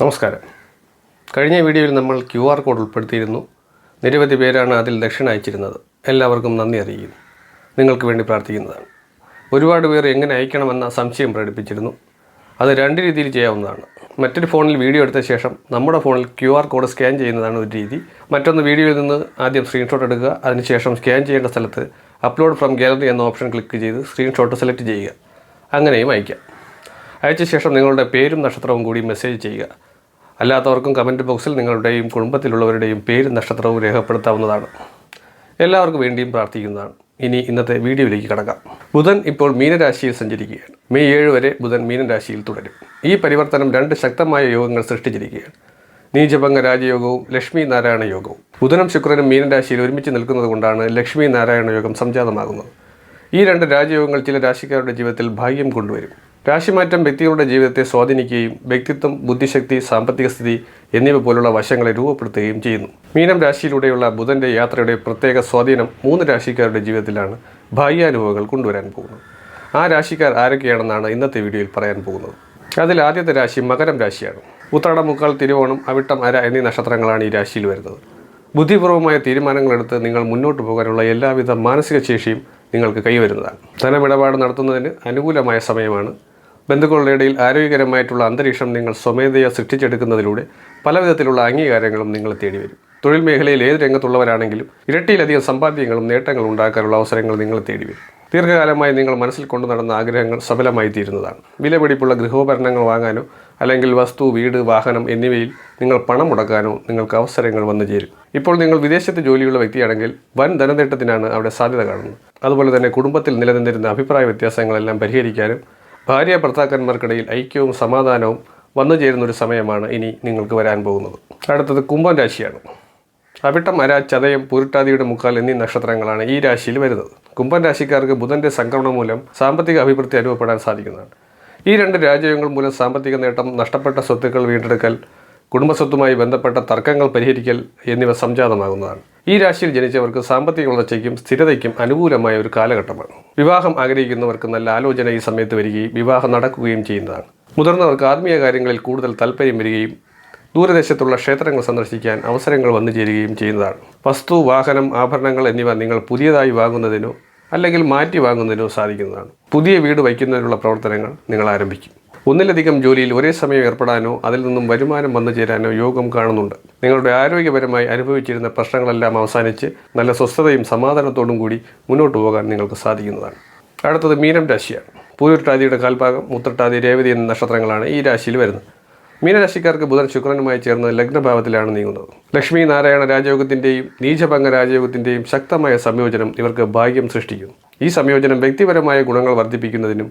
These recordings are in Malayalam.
നമസ്കാരം. കഴിഞ്ഞ വീഡിയോയിൽ നമ്മൾ ക്യു ആർ കോഡ് ഉൾപ്പെടുത്തിയിരുന്നു. നിരവധി പേരാണ് അതിൽ ദക്ഷിണ അയച്ചിരുന്നത്. എല്ലാവർക്കും നന്ദി അറിയിക്കുന്നു. നിങ്ങൾക്ക് വേണ്ടി പ്രാർത്ഥിക്കുന്നതാണ്. ഒരുപാട് പേർ എങ്ങനെ അയക്കണമെന്ന സംശയം പ്രകടിപ്പിച്ചിരുന്നു. അത് രണ്ട് രീതിയിൽ ചെയ്യാവുന്നതാണ്. മറ്റൊരു ഫോണിൽ വീഡിയോ എടുത്ത ശേഷം നമ്മുടെ ഫോണിൽ ക്യു ആർ കോഡ് സ്കാൻ ചെയ്യുന്നതാണ് ഒരു രീതി. മറ്റൊന്ന് വീഡിയോയിൽ നിന്ന് ആദ്യം സ്ക്രീൻഷോട്ട് എടുക്കുക. അതിനുശേഷം സ്കാൻ ചെയ്യേണ്ട സ്ഥലത്ത് അപ്ലോഡ് ഫ്രം ഗാലറി എന്ന ഓപ്ഷൻ ക്ലിക്ക് ചെയ്ത് സ്ക്രീൻഷോട്ട് സെലക്ട് ചെയ്യുക. അങ്ങനെയും അയക്കാം. അയച്ച ശേഷം നിങ്ങളുടെ പേരും നക്ഷത്രവും കൂടി മെസ്സേജ് ചെയ്യുക. അല്ലാത്തവർക്കും കമന്റ് ബോക്സിൽ നിങ്ങളുടെയും കുടുംബത്തിലുള്ളവരുടെയും പേരും നക്ഷത്രവും രേഖപ്പെടുത്താവുന്നതാണ്. എല്ലാവർക്കും വേണ്ടിയും പ്രാർത്ഥിക്കുന്നതാണ്. ഇനി ഇന്നത്തെ വീഡിയോയിലേക്ക് കടക്കാം. ബുധൻ ഇപ്പോൾ മീനരാശിയിൽ സഞ്ചരിക്കുകയാണ്. മെയ് ഏഴ് വരെ ബുധൻ മീനരാശിയിൽ തുടരും. ഈ പരിവർത്തനം രണ്ട് ശക്തമായ യോഗങ്ങൾ സൃഷ്ടിച്ചിരിക്കുകയാണ്. നീചഭംഗ രാജയോഗവും ലക്ഷ്മി നാരായണ യോഗവും. ബുധനും ശുക്രനും മീനരാശിയിൽ ഒരുമിച്ച് നിൽക്കുന്നത് കൊണ്ടാണ് ലക്ഷ്മി നാരായണ യോഗം സംജാതമാകുന്നത്. ഈ രണ്ട് രാജയോഗങ്ങൾ ചില രാശിക്കാരുടെ ജീവിതത്തിൽ ഭാഗ്യം കൊണ്ടുവരും. രാശിമാറ്റം വ്യക്തികളുടെ ജീവിതത്തെ സ്വാധീനിക്കുകയും വ്യക്തിത്വം ബുദ്ധിശക്തി സാമ്പത്തിക സ്ഥിതി എന്നിവ പോലുള്ള വശങ്ങളെ രൂപപ്പെടുത്തുകയും ചെയ്യുന്നു. മീനം രാശിയിലൂടെയുള്ള ബുധന്റെ യാത്രയുടെ പ്രത്യേക സ്വാധീനം മൂന്ന് രാശിക്കാരുടെ ജീവിതത്തിലാണ് ഭാഗ്യാനുഭവങ്ങൾ കൊണ്ടുവരാൻ പോകുന്നത്. ആ രാശിക്കാർ ആരൊക്കെയാണെന്നാണ് ഇന്നത്തെ വീഡിയോയിൽ പറയാൻ പോകുന്നത്. അതിൽ ആദ്യത്തെ രാശി മകരം രാശിയാണ്. ഉത്രാടം മുക്കാൽ തിരുവോണം അവിട്ടം അര എന്നീ നക്ഷത്രങ്ങളാണ് ഈ രാശിയിൽ വരുന്നത്. ബുദ്ധിപൂർവമായ തീരുമാനങ്ങളെടുത്ത് നിങ്ങൾ മുന്നോട്ട് പോകാനുള്ള എല്ലാവിധ മാനസിക ശേഷിയും നിങ്ങൾക്ക് കൈവരുന്നതാണ്. ധനമിടപാട് നടത്തുന്നതിന് അനുകൂലമായ സമയമാണ്. ബന്ധുക്കളുടെ ഇടയിൽ ആരോഗ്യകരമായിട്ടുള്ള അന്തരീക്ഷം നിങ്ങൾ സ്വമേധയാ സൃഷ്ടിച്ചെടുക്കുന്നതിലൂടെ പലവിധത്തിലുള്ള അംഗീകാരങ്ങളും നിങ്ങൾ തേടി വരും തൊഴിൽ മേഖലയിൽ ഏത് രംഗത്തുള്ളവരാണെങ്കിലും ഇരട്ടിയിലധികം സമ്പാദ്യങ്ങളും നേട്ടങ്ങളും ഉണ്ടാക്കാനുള്ള അവസരങ്ങൾ നിങ്ങൾ തേടി വരും ദീർഘകാലമായി നിങ്ങൾ മനസ്സിൽ കൊണ്ടു നടന്ന ആഗ്രഹങ്ങൾ സഫലമായി തീരുന്നതാണ്. വിലപിടിപ്പുള്ള ഗൃഹോപകരണങ്ങൾ വാങ്ങാനോ അല്ലെങ്കിൽ വസ്തു വീട് വാഹനം എന്നിവയിൽ നിങ്ങൾ പണം മുടക്കാനോ നിങ്ങൾക്ക് അവസരങ്ങൾ വന്നു ചേരും. ഇപ്പോൾ നിങ്ങൾ വിദേശത്ത് ജോലിയുള്ള വ്യക്തിയാണെങ്കിൽ വൻ ധനനേട്ടത്തിനാണ് അവിടെ സാധ്യത കാണുന്നത്. അതുപോലെ തന്നെ കുടുംബത്തിൽ നിലനിന്നിരുന്ന അഭിപ്രായ വ്യത്യാസങ്ങളെല്ലാം പരിഹരിക്കാനും ഭാര്യ ഭർത്താക്കന്മാർക്കിടയിൽ ഐക്യവും സമാധാനവും വന്നു ചേരുന്ന ഒരു സമയമാണ് ഇനി നിങ്ങൾക്ക് വരാൻ പോകുന്നത്. അടുത്തത് കുംഭം രാശിയാണ്. അവിട്ടം അര ചതയം പുരുട്ടാതിയുടെ മുക്കാൽ എന്നീ നക്ഷത്രങ്ങളാണ് ഈ രാശിയിൽ വരുന്നത്. കുംഭൻ രാശിക്കാർക്ക് ബുധന്റെ സംക്രമണം മൂലം സാമ്പത്തിക അഭിവൃദ്ധി അനുഭവപ്പെടാൻ സാധിക്കുന്നതാണ്. ഈ രണ്ട് രാജ്യങ്ങൾ മൂലം സാമ്പത്തിക നേട്ടം നഷ്ടപ്പെട്ട സ്വത്തുക്കൾ വീണ്ടെടുക്കൽ കുടുംബസ്വത്തുമായി ബന്ധപ്പെട്ട തർക്കങ്ങൾ പരിഹരിക്കൽ എന്നിവ സംജാതമാകുന്നതാണ്. ഈ രാശിയിൽ ജനിച്ചവർക്ക് സാമ്പത്തിക വളർച്ചയ്ക്കും സ്ഥിരതയ്ക്കും അനുകൂലമായ ഒരു കാലഘട്ടമാണ്. വിവാഹം ആഗ്രഹിക്കുന്നവർക്ക് നല്ല ആലോചന ഈ സമയത്ത് വരികയും വിവാഹം നടക്കുകയും ചെയ്യുന്നതാണ്. മുതിർന്നവർക്ക് ആത്മീയ കാര്യങ്ങളിൽ കൂടുതൽ താല്പര്യം വരികയും ദൂരദേശത്തുള്ള ക്ഷേത്രങ്ങൾ സന്ദർശിക്കാൻ അവസരങ്ങൾ വന്നു ചേരുകയും ചെയ്യുന്നതാണ്. വസ്തു വാഹനം ആഭരണങ്ങൾ എന്നിവ നിങ്ങൾ പുതിയതായി വാങ്ങുന്നതിനോ അല്ലെങ്കിൽ മാറ്റി വാങ്ങുന്നതിനോ സാധിക്കുന്നതാണ്. പുതിയ വീട് വയ്ക്കുന്നതിനുള്ള പ്രവർത്തനങ്ങൾ നിങ്ങൾ ആരംഭിക്കും. ഒന്നിലധികം ജോലിയിൽ ഒരേ സമയം ഏർപ്പെടാനോ അതിൽ നിന്നും വരുമാനം വന്നു ചേരാനോ യോഗം കാണുന്നുണ്ട്. നിങ്ങളുടെ ആരോഗ്യപരമായി അനുഭവിച്ചിരുന്ന പ്രശ്നങ്ങളെല്ലാം അവസാനിച്ച് നല്ല സ്വസ്ഥതയും സമാധാനത്തോടും കൂടി മുന്നോട്ട് പോകാൻ നിങ്ങൾക്ക് സാധിക്കുന്നതാണ്. അടുത്തത് മീനം രാശിയാണ്. പൂരുട്ടാതിയുടെ കാൽഭാഗം മുത്തട്ടാതി രേവതി എന്ന നക്ഷത്രങ്ങളാണ് ഈ രാശിയിൽ വരുന്നത്. മീനരാശിക്കാർക്ക് ബുധൻ ശുക്രനുമായി ചേർന്ന് ലഗ്നഭാവത്തിലാണ് നീങ്ങുന്നത്. ലക്ഷ്മി നാരായണ രാജയോഗത്തിന്റെയും നീചഭംഗ രാജയോഗത്തിന്റെയും ശക്തമായ സംയോജനം ഇവർക്ക് ഭാഗ്യം സൃഷ്ടിക്കും. ഈ സംയോജനം വ്യക്തിപരമായ ഗുണങ്ങൾ വർദ്ധിപ്പിക്കുന്നതിനും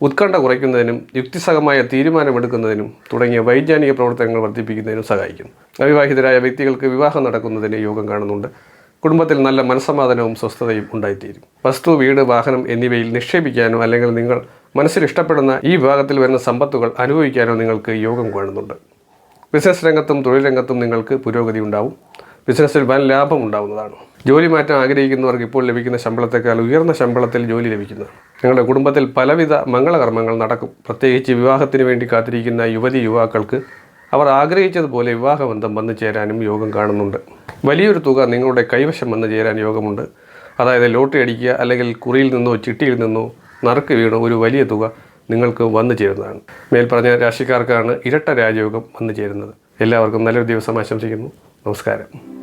ഉത്കണ്ഠ കുറയ്ക്കുന്നതിനും യുക്തിസഹമായ തീരുമാനമെടുക്കുന്നതിനും തുടങ്ങിയ വൈജ്ഞാനിക പ്രവർത്തനങ്ങൾ വർദ്ധിപ്പിക്കുന്നതിനും സഹായിക്കും. അവിവാഹിതരായ വ്യക്തികൾക്ക് വിവാഹം നടക്കുന്നതിന് യോഗം കാണുന്നുണ്ട്. കുടുംബത്തിൽ നല്ല മനസ്സമാധാനവും സ്വസ്ഥതയും ഉണ്ടായിത്തീരും. വസ്തു വീട് വാഹനം എന്നിവയിൽ നിക്ഷേപിക്കാനോ അല്ലെങ്കിൽ നിങ്ങൾ മനസ്സിൽ ഇഷ്ടപ്പെടുന്ന ഈ വിഭാഗത്തിൽ വരുന്ന സമ്പത്തുകൾ അനുഭവിക്കാനോ നിങ്ങൾക്ക് യോഗം കാണുന്നുണ്ട്. ബിസിനസ് രംഗത്തും തൊഴിൽ രംഗത്തും നിങ്ങൾക്ക് പുരോഗതി ഉണ്ടാവും. ബിസിനസ്സിൽ വൻ ലാഭം ഉണ്ടാവുന്നതാണ്. ജോലി മാറ്റം ആഗ്രഹിക്കുന്നവർക്ക് ഇപ്പോൾ ലഭിക്കുന്ന ശമ്പളത്തെക്കാൾ ഉയർന്ന ശമ്പളത്തിൽ ജോലി ലഭിക്കുന്നതാണ്. നിങ്ങളുടെ കുടുംബത്തിൽ പലവിധ മംഗളകർമ്മങ്ങൾ നടക്കും. പ്രത്യേകിച്ച് വിവാഹത്തിന് വേണ്ടി കാത്തിരിക്കുന്ന യുവതി യുവാക്കൾക്ക് അവർ ആഗ്രഹിച്ചതുപോലെ വിവാഹബന്ധം വന്നു ചേരാനും യോഗം കാണുന്നുണ്ട്. വലിയൊരു തുക നിങ്ങളുടെ കൈവശം വന്നു ചേരാൻ യോഗമുണ്ട്. അതായത് ലോട്ടറി അടിക്കുക അല്ലെങ്കിൽ കുറിയിൽ നിന്നോ ചിട്ടിയിൽ നിന്നോ നറുക്ക് വീണ ഒരു വലിയ തുക നിങ്ങൾക്ക് വന്നു ചേരുന്നതാണ്. മേൽപ്പറഞ്ഞ രാശിക്കാർക്കാണ് ഇരട്ട രാജയോഗം വന്നു ചേരുന്നത്. എല്ലാവർക്കും നല്ലൊരു ദിവസം ആശംസിക്കുന്നു. നമസ്കാരം.